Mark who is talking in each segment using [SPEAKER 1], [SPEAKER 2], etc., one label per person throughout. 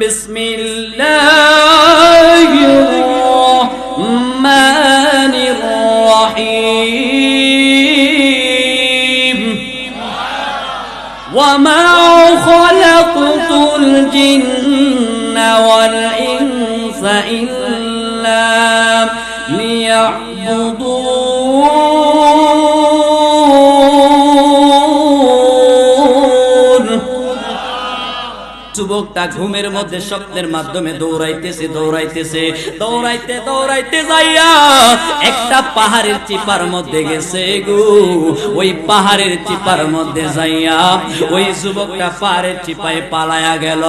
[SPEAKER 1] بسم الله الرحمن الرحيم. وما خلقت الجن والإنس إلا ليعبدون যুবকটা ঘুমের মধ্যে স্বপ্নের মাধ্যমে দৌড়াইতেছে দৌড়াইতেছে, দৌড়াইতে দৌড়াইতে যাইয়া একটা পাহাড়ের চিপার মধ্যে গেছে গো। ওই পাহাড়ের চিপার মধ্যে যাইয়া ওই যুবকটা পাহাড়ের চিপায় পালায়া গেল।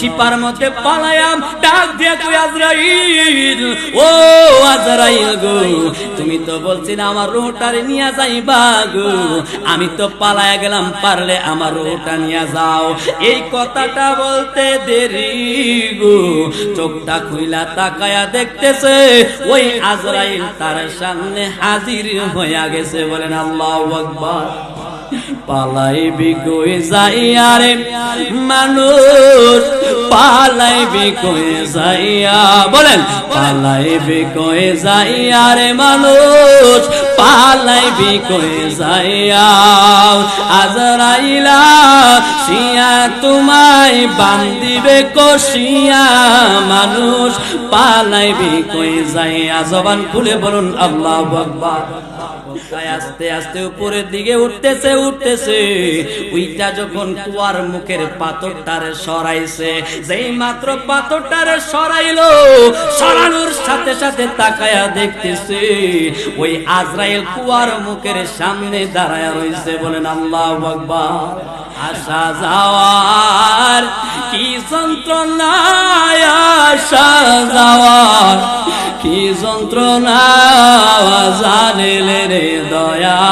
[SPEAKER 1] চিপার মধ্যে পালায়াম ডাক দিয়া তুই আজরাইল, ও আজরাইল গো, তুমি তো বলছিলে আমার রোটার নিয়ে যাইবা গো। আমি তো পালায় গেলাম, পারলে আমার রোটা নিয়ে যাও। এই কথাটা বলতে দেরি গো। চোখটা খুইলা তাকায়া দেখতেছে, ওই আজরাইল তার সামনে হাজির হয়ে গেছে বলেন আল্লাহ আকবার। পালাইবি কই যাই রে? মানুষ পালাইবি কই যাইয়া? বলেন পালাইবি কই যাই আরে মানুষ? পালাইবি কই যাইয়া আজরাইলা, শিয়া তোমায় বান্দিবে কষিয়া মানুষ। পালাইবি কই যাইয়া? জবান খুলে বলুন, আল্লাহ আকবার। আস্তে আস্তে উপরের দিকে উঠতেছে উঠতেছে। ওইটা যখন কুয়ার মুখের পাথরটারে সরাইছে, যেই মাত্র পাথরটারে সরাইলো, সরানোর সাথে সাথে তাকায়া দেখতেছে, ওই আজরাইল কুয়ার মুখের সামনে দাঁড়ায় রইছে, বলেন, আল্লাহ আকবার। আসা যাওয়ার কি যন্ত্রণায়, আসা যাওয়ার কি যন্ত্রণা জানিলে রে দয়া।